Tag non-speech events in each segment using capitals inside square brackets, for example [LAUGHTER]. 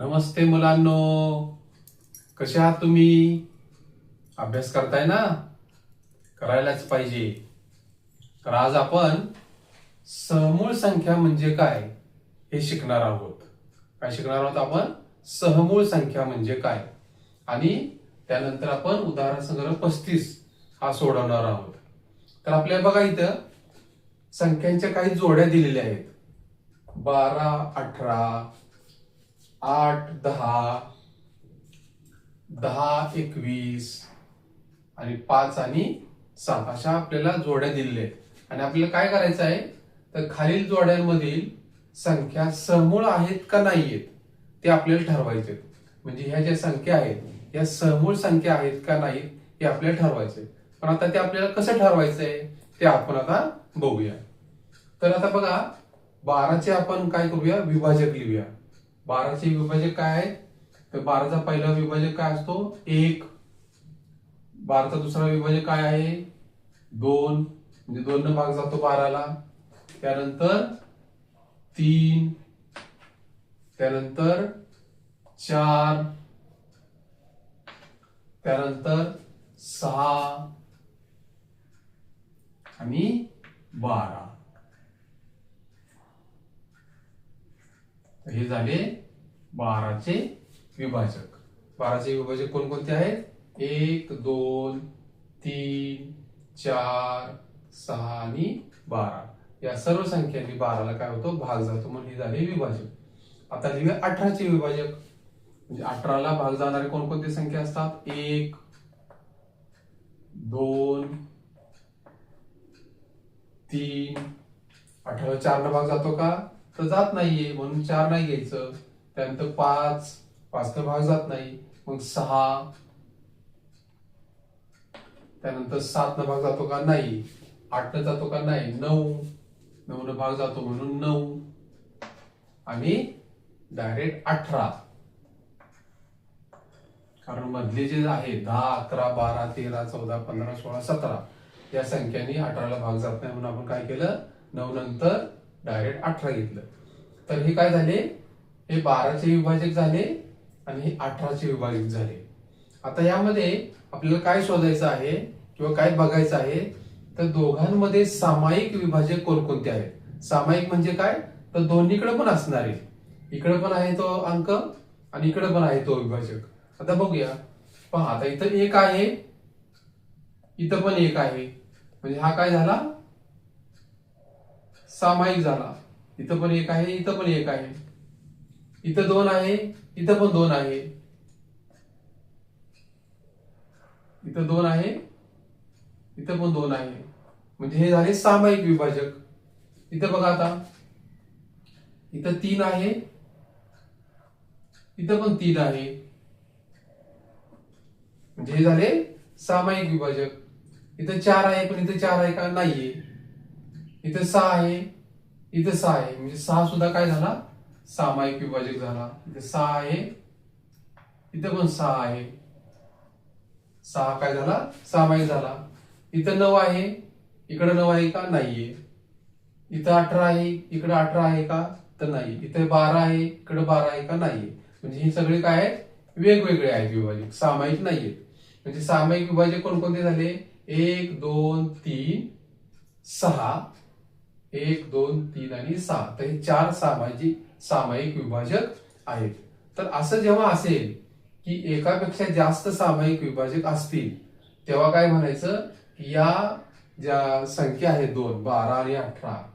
नमस्ते मुलांनो. कसे आहात तुम्ही? अभ्यास करताय ना? करायलाच पाहिजे. तर आज आपण सहमूळ संख्या म्हणजे काय हे शिकणार आहोत. काय शिकणार आहोत आपण? सहमूळ संख्या म्हणजे काय? आणि त्यानंतर आपण उदाहरण संग्रह पस्तीस हा सोडवणार आहोत. तर आपल्याला बघा इथं संख्यांच्या काही जोड्या दिलेल्या आहेत. बारा अठरा आठ दहा दहा एकवीस आणि पाच आणि सात अशा आपल्याला जोड्या दिलेल्या आहेत. आणि आपल्याला काय करायचं आहे? तर खालील जोड्यांमधील संख्या समूळ आहेत का नाही आहेत ते आपल्याला ठरवायचे म्हणजे ह्या ज्या संख्या आहेत या समूळ संख्या आहेत का नाहीत हे आपल्याला ठरवायचे पण आता ते आपल्याला कसं ठरवायचं आहे ते आपण आता बघूया. तर आता बघा बाराचे आपण काय करूया? विभाजक लिहूया. बाराचे विभाजक काय आहे तर बाराचा पहिला विभाजक काय असतो? एक. बाराचा दुसरा विभाजक काय आहे? दोन. म्हणजे दोन न भाग जातो बाराला. त्यानंतर तीन. त्यानंतर चार. त्यानंतर सहा. आणि बारा. हे झाले बाराचे विभाजक. बाराचे विभाजक कोणकोणते आहेत? एक दोन तीन चार सहा आणि बारा. या सर्व संख्यांनी बाराला काय होतो? भाग जातो. म्हणून हे झाले विभाजक. आता लिहूया अठराचे विभाजक. म्हणजे अठराला भाग जाणारे कोणकोणते संख्या असतात? एक दोन तीन. अठरा चार न भाग जातो का? तर जात नाहीये म्हणून चार नाही घ्यायचं. त्यानंतर पाच पाच तर भाग जात नाही. मग सहा. त्यानंतर सात न भाग जातो का? नाही. आठ न जातो का? नाही. नऊ. नऊ न भाग जातो म्हणून नऊ. आणि डायरेक्ट अठरा. कारण मधले जे आहे दहा अकरा बारा तेरा चौदा पंधरा सोळा सतरा या संख्यांनी अठराला भाग जात नाही म्हणून आपण काय केलं? नऊ नंतर डायरेक्ट अठरा घेतलं. तर हे काय झाले? हे बाराचे विभाजक झाले आणि हे अठराचे विभाजक झाले. आता यामध्ये आपल्याला काय शोधायचं आहे किंवा काय बघायचं आहे? तर दोघांमध्ये सामायिक विभाजक कोणकोणते आहेत? सामायिक म्हणजे काय? तर दोन्हीकडे पण असणार आहे. इकडे पण आहे तो अंक आणि इकडे पण आहे तो विभाजक. आता बघूया. पहा आता इथं एक आहे. इथं पण एक आहे. म्हणजे हा काय झाला? सामायिक झाला. इथं पण एक आहे इथं पण एक आहे. इथं दोन आहे इथं पण दोन आहे. इथं दोन आहे इथं पण दोन आहे. म्हणजे हे झाले सामायिक विभाजक. इथं बघा आता. इथं तीन आहे इथं पण तीन आहे. म्हणजे हे झाले सामायिक विभाजक. इथं चार आहे पण इथं चार आहे का नाहीये? इथं सहा आहे. इथं सहा आहे. म्हणजे सहा सुद्धा काय झाला? सामायिक विभाजक झाला. इथं सहा आहे. इथं पण सहा आहे. सहा काय झाला? सामायिक झाला. इथं नऊ आहे. इकडं नऊ आहे का? नाहीये इथं अठरा आहे. इकडं अठरा आहे का? तर नाही. इथं बारा आहे. इकडं बारा आहे का? नाहीये म्हणजे हे सगळे काय आहेत? वेगवेगळे आहेत विभाजक. सामायिक नाहीयेत म्हणजे सामायिक विभाजक कोणकोणते झाले? एक दोन तीन सहा. एक दोन तीन आणि सहा तर हे चार सामाजिक सामायिक विभाजक आहेत. तर असं जेव्हा असेल की एकापेक्षा जास्त सामायिक विभाजक असतील तेव्हा काय म्हणायचं? की या ज्या संख्या आहेत दोन बारा आणि अठरा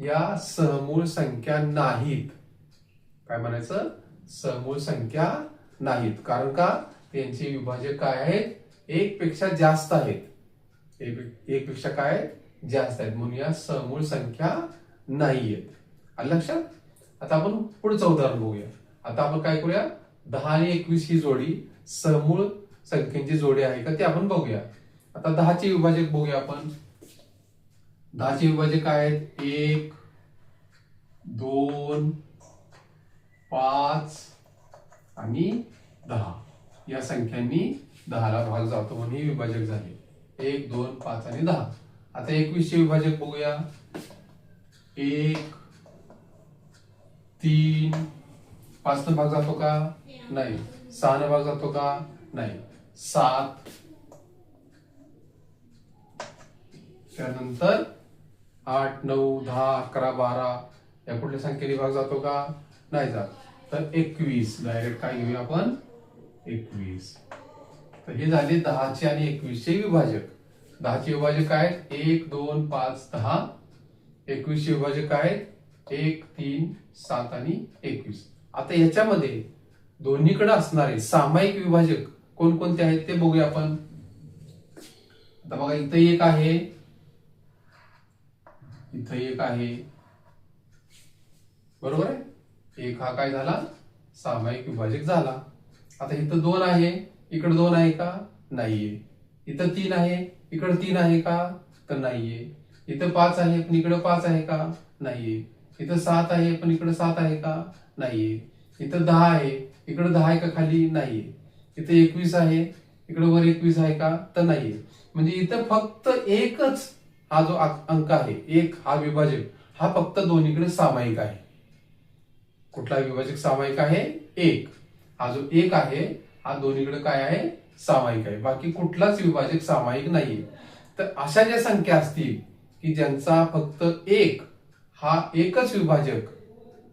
या सहमूळ संख्या नाहीत. काय म्हणायचं? सहमूळ संख्या नाहीत. कारण का? त्यांचे विभाजक काय आहेत? एक पेक्षा जास्त आहेत. एक- एक पेक्षा काय? आहेत? जास्त आहेत म्हणून या समूळ संख्या नाहीयेत. आलं लक्षात? आता आपण पुढचं उदाहरण बघूया आता आपण काय करूया? दहा आणि एकवीस ही जोडी समूळ संख्येची जोडी आहे का ते आपण बघूया. आता दहाचे विभाजक बघूया आपण. दहाचे विभाजक काय आहेत? एक दोन पाच आणि दहा. या संख्यांनी दहाला भाग जातो म्हणून हे विभाजक झाले. एक दोन पाच आणि दहा. आता एकवीसचे विभाजक बघूया. एक तीन पाच न भाग जातो का? नाही. सहा न भाग जातो का? नाही. सात. त्यानंतर आठ नऊ दहा अकरा बारा या कुठल्या संख्येने भाग जातो का? नाही जात. तर एकवीस. डायरेक्ट काय घेऊया आपण? एकवीस. तर हे झाले दहाचे आणि एकवीसचे विभाजक. दहाचे विभाजक आहेत. एक दोन पाच दहा. एकवीसचे विभाजक आहेत. एक तीन सात आणि एकवीस. आता ह्याच्यामध्ये दोन्हीकडे असणारे सामायिक विभाजक कोणकोणते आहेत ते बघूया आपण. आता बघा इथं एक आहे. इथं एक आहे. बरोबर आहे? एक हा काय झाला? सामायिक विभाजक झाला. आता इथं दोन आहे. इकडे दोन आहे का? नाहीये. इथं तीन आहे. इकडे तीन आहे का? तर नाहीये. इथं पाच आहे पण इकडे पाच आहे का? नाहीये. इथं सात आहे पण इकडे सात आहे का? नाहीये. इथं दहा आहे इकडे दहा आहे का खाली? नाहीये. इथं एकवीस आहे इकडे वर एकवीस आहे का? तर नाहीये. म्हणजे इथं फक्त एकच हा जो अंक आहे एक हा विभाजक हा फक्त दोन्हीकडे सामायिक आहे. कुठला विभाजक सामायिक आहे? एक. हा जो एक आहे हा दोन्हीकडे काय आहे? सामायिक आहे. बाकी कुठलाच विभाजक सामायिक नाहीये. तर अशा ज्या संख्या असतील की ज्यांचा फक्त एक हा एकच विभाजक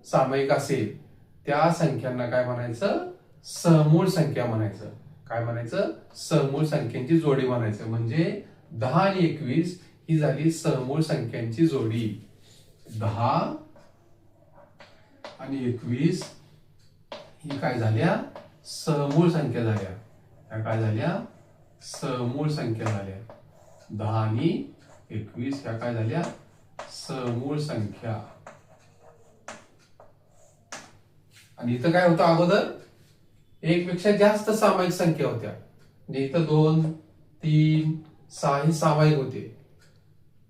सामायिक असेल त्या संख्यांना काय म्हणायचं? सहमूळ संख्या म्हणायचं. काय म्हणायचं? समूळ संख्यांची जोडी म्हणायचं. म्हणजे दहा आणि एकवीस ही झाली समूळ संख्यांची जोडी. दहा आणि एकवीस ही काय झाल्या? सहमूळ संख्या झाल्या. ह्या काय झाल्या? समूळ संख्या झाल्या. दहा आणि एकवीस ह्या काय झाल्या? समूळ संख्या. आणि इथं काय होतं अगोदर? एक पेक्षा जास्त सामायिक संख्या होत्या. म्हणजे इथं दोन तीन सहा हे सामायिक होते.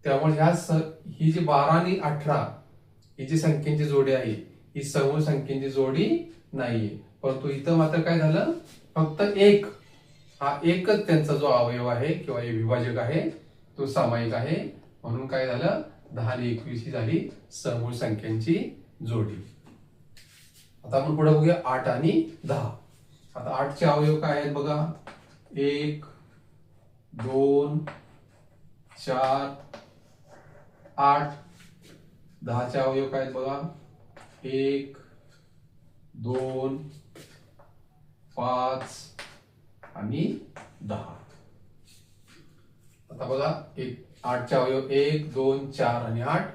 त्यामुळे ह्या स- ही जी बारा आणि अठरा ही जी संख्येची जोडी आहे ही समूळ संख्येची जोडी नाहीये. परंतु इथं मात्र काय झालं? फक्त एक हा एकच त्यांचा जो अवयव आहे किंवा हे विभाजक आहे तो सामायिक आहे. म्हणून काय झालं? दहा आणि एकवीस ही झाली समूळ संख्यांची जोडी. आता आपण पुढे बघूया आठ आणि दहा. आता आठचे अवयव काय आहेत बघा? एक दोन चार आठ. दहाचे अवयव काय आहेत बघा? एक दोन पाच आणि दहा. आता बघा एक आठच्या अवयव एक दोन चार आणि आठ.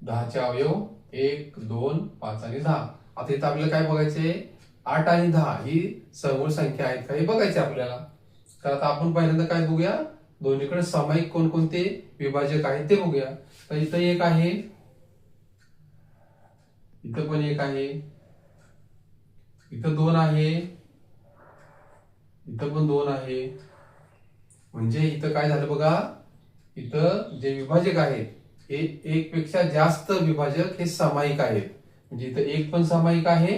दहाचे अवयव एक दोन पाच आणि दहा. आता इथं आपल्याला काय बघायचे आठ आणि दहा ही समूळ संख्या आहेत का? हे बघायचे आपल्याला. तर आता आपण पहिल्यांदा काय बघूया? दोन्हीकडे सामायिक कोणकोणते विभाजक आहेत ते बघूया. तर इथं एक आहे. इथं पण एक आहे. इथं दोन आहे. इथं पण दोन आहे. म्हणजे इथं काय झालं बघा? इथं जे विभाजक आहेत एक पेक्षा जास्त विभाजक हे सामायिक आहेत. म्हणजे इथं एक पण सामायिक आहे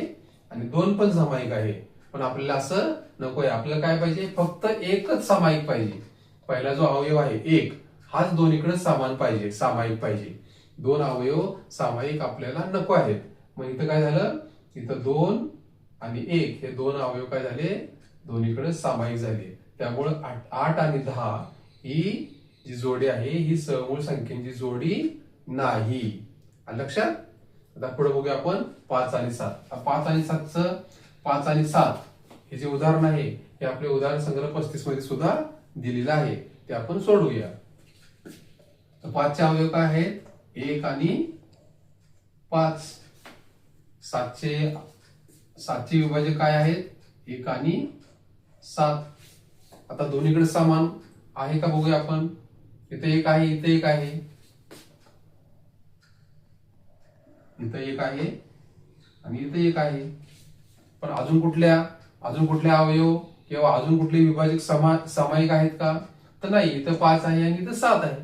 आणि दोन पण सामायिक आहे. पण आपल्याला असं नकोय. आपल्याला काय पाहिजे? फक्त एकच सामायिक पाहिजे. पहिला जो अवयव आहे एक हाच दोन्हीकडे समान पाहिजे सामायिक पाहिजे. दोन अवयव सामायिक आपल्याला नको आहेत. मग इथं काय झालं? इथं दोन आणि एक हे दोन अवयव काय झाले? दोन्हीकडे सामायिक झाले त्यामुळं आठ आठ आणि दहा ही जी जोडी आहे ही समूळ संख्येची जोडी नाही. लक्षात? आता पुढे बघूया आपण पाच आणि सात. पाच आणि सातचं पाच आणि सात हे जे उदाहरण आहे हे आपले उदाहरण संग्रह पस्तीसमध्ये सुद्धा दिलेलं आहे. ते आपण सोडवूया. तर पाचचे अवयव काय आहेत? एक आणि पाच. सातशे सातचे विभाजक काय आहेत? एक आणि सात. आता दोन्हीकडे समान आहे का बघूया आपण. इथे एक आहे इथे एक आहे. इथं एक आहे आणि इथे एक आहे. पण अजून कुठल्या अजून कुठल्या अवयव किंवा अजून कुठले विभाजक समा सामायिक आहेत का? तर नाही इथं पाच आहे आणि इथं सात आहे.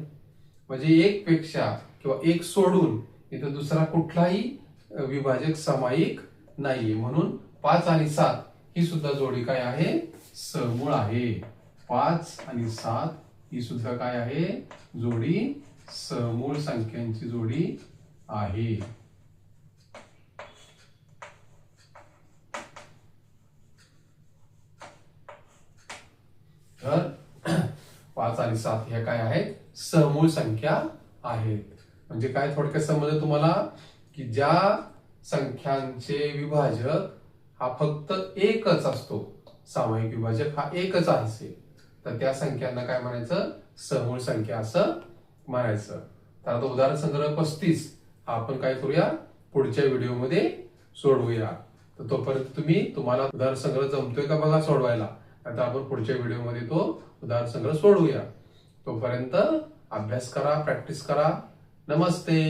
म्हणजे एक पेक्षा किंवा एक सोडून इथं दुसरा कुठलाही विभाजक सामायिक नाहीये. म्हणून पाच आणि सात ही सुद्धा जोडी काय आहे? समूळ आहे. पाच आणि सात ही सुद्धा काय आहे? जोडी समूळ संख्यांची जोडी आहे. तर [CLEARS THROAT] पाच आणि सात ह्या काय आहेत? समूळ संख्या आहेत. म्हणजे काय थोडक्यात समजलं तुम्हाला? की ज्या संख्यांचे विभाजक हा फक्त एकच असतो. सामायिक विभाजक हा एकच असेल तर त्या संख्यांना काय म्हणायचं? समूळ संख्या असं म्हणायचं. तर आता उदाहरण संग्रह पस्तीस. आपण काय करूया? पुढच्या व्हिडिओमध्ये सोडवूया. तर तोपर्यंत तुम्ही तुम्हाला उदाहरण संग्रह जमतोय का बघा सोडवायला. आता आपण पुढच्या व्हिडिओमध्ये तो उदाहरण संग्रह सोडवूया. तोपर्यंत अभ्यास करा प्रॅक्टिस करा. नमस्ते.